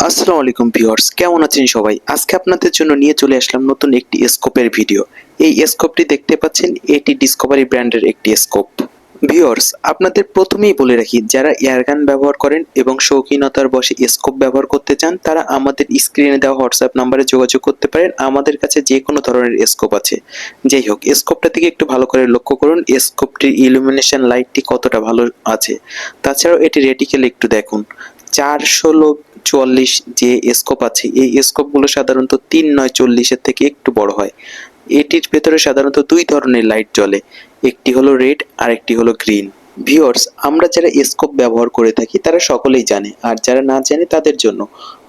আসসালামু আলাইকুম ভিউয়ার্স, কেমন আছেন সবাই? আজকে আপনাদের জন্য নিয়ে চলে আসলাম নতুন একটি স্কোপের ভিডিও এই স্কোপটি দেখতে পাচ্ছেন, এটি ডিসকভারি ব্র্যান্ডের একটি স্কোপ ভিউয়ার্স, আপনাদের প্রথমেই বলে রাখি, যারা এয়ারগান ব্যবহার করেন এবং শৌখিনতার বসে স্কোপ ব্যবহার করতে চান, তারা আমাদের স্ক্রিনে দেওয়া হোয়াটসঅ্যাপ নাম্বারে যোগাযোগ করতে পারেন। আমাদের কাছে যে কোনো ধরনের স্কোপ আছে। যাই হোক স্কোপটা দিকে একটু ভালো করে লক্ষ্য করুন স্কোপটির ইলুমিনেশন লাইটটি কতটা ভালো আছে। তাছাড়াও এটি রেটিকেল একটু দেখুন। চার ষোলো চুয়াল্লিশ যে স্কোপ আছে, এই স্কোপগুলো সাধারণত তিন নয় চল্লিশের থেকে একটু বড় হয়। এটির ভেতরে সাধারণত দুই ধরনের লাইট জ্বলে, একটি হলো রেড আর একটি হলো গ্রিন ভিউয়ার্স আমরা যারা স্কোপ ব্যবহার করে থাকি, তারা সকলেই জানে, আর যারা না জানে তাদের জন্য।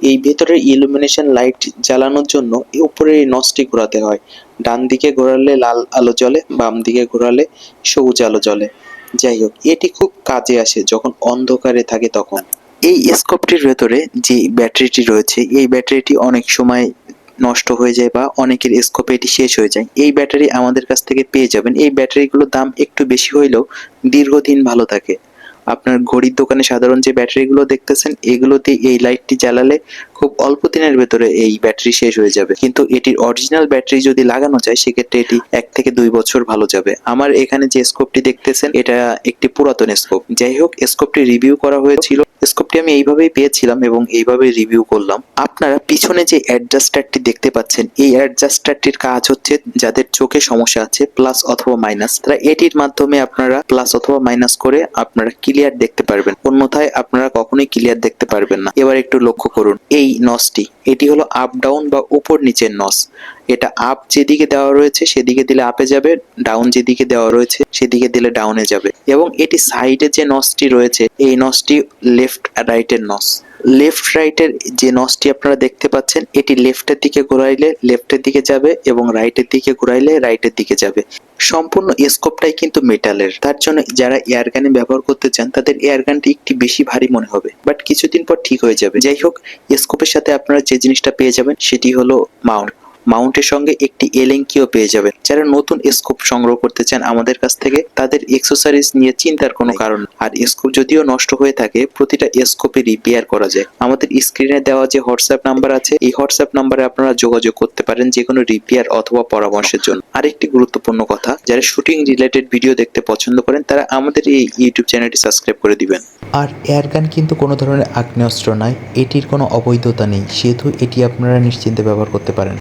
এই ভেতরের ইলুমিনেশন লাইট জ্বালানোর জন্য উপরে এই নসটি ঘোরাতে হয়। ডান দিকে ঘোরালে লাল আলো জ্বলে, বাম দিকে ঘোরালে সবুজ আলো জ্বলে। যাই হোক, এটি খুব কাজে আসে যখন অন্ধকারে থাকে তখন। এই স্কোপটির ভেতরে যে ব্যাটারিটি রয়েছে, এই ব্যাটারিটি অনেক সময় নষ্ট হয়ে যায় বা অনেকের স্কোপে এটি শেষ হয়ে যায়। এই ব্যাটারি আমাদের কাছ থেকে পেয়ে যাবেন। এই ব্যাটারিগুলোর দাম একটু বেশি হইলেও দীর্ঘদিন ভালো থাকে। আপনার ঘড়ির দোকানে সাধারণ যে ব্যাটারিগুলো দেখতেছেন, এগুলোতে এই লাইটটি জ্বালালে খুব অল্প দিনের ভেতরে এই ব্যাটারি শেষ হয়ে যাবে। কিন্তু এটির অরিজিনাল ব্যাটারি যদি লাগানো যায়, সেক্ষেত্রে এটি এক থেকে দুই বছর ভালো যাবে। আমার এখানে যে স্কোপটি দেখতেছেন, এটা একটি পুরাতন স্কোপ। যাই হোক, স্কোপটি রিভিউ করা হয়েছিল স্কোপটি আমি এইভাবেই পেয়েছিলাম এবং এইভাবে রিভিউ করলাম। আপনারা পিছনে যে অ্যাডজাস্টারটি দেখতে পাচ্ছেন, এই অ্যাডজাস্টারটির কাজ হচ্ছে যাদের চোখে সমস্যা আছে প্লাস অথবা মাইনাস তারা এটির মাধ্যমে আপনারা প্লাস অথবা মাইনাস করে আপনারা ক্লিয়ার দেখতে পারবেন। অন্যথায় আপনারা কখনোই ক্লিয়ার দেখতে পারবেন না। এবার একটু লক্ষ্য করুন, এই নসটি এটি হলো আপ ডাউন বা উপর নিচের নস এটা আপ যেদিকে দেওয়া রয়েছে, সেদিকে দিলে আপে যাবে ডাউন যেদিকে দেওয়া রয়েছে, সেদিকে দিলে ডাউনে যাবে। এবং এটি সাইডে যে নসটি রয়েছে, এই নসটি লেফট রাইটের নস লেফট রাইটের যে নসটি আপনারা দেখতে পাচ্ছেন, এটি লেফটের দিকে ঘোরাইলে লেফটের দিকে যাবে এবং রাইটের দিকে ঘোরাইলে রাইটের দিকে যাবে। সম্পূর্ণ স্কোপটাই কিন্তু মেটালের তার জন্য যারা এয়ারগানে ব্যবহার করতে চান, তাদের এয়ারগানটি একটি বেশি ভারী মনে হবে। বাট কিছুদিন পর ঠিক হয়ে যাবে। যাই হোক স্কোপের সাথে আপনারা যে জিনিসটা পেয়ে যাবেন, সেটি হলো মাউন্ট মাউন্টের সঙ্গে একটি এলেঙ্কিও পেয়ে যাবেন। যারা নতুন স্কোপ সংগ্রহ করতে চান আমাদের কাছ থেকে, তাদের এক্সেসরিজ নিয়ে চিন্তার কোনো কারণ আর স্কোপ যদিও নষ্ট হয়ে থাকে, প্রতিটা স্কোপে রিপেয়ার করা যায়। আমাদের স্ক্রিনে দেওয়া যে হোয়াটসঅ্যাপ নাম্বার আছে, এই হোয়াটসঅ্যাপ নাম্বারে আপনারা যোগাযোগ করতে পারেন যে কোনো রিপেয়ার অথবা পরামর্শের জন্য। আরেকটি গুরুত্বপূর্ণ কথা, যারা শুটিং রিলেটেড ভিডিও দেখতে পছন্দ করেন, তারা আমাদের এই ইউটিউব চ্যানেলটি সাবস্ক্রাইব করে দিবেন। আর এয়ারগান কিন্তু কোনো ধরনের আগ্নেয়াস্ত্র নয়, এটির কোনো অবৈধতা নেই, সেহেতু এটি আপনারা নিশ্চিন্তে ব্যবহার করতে পারেন।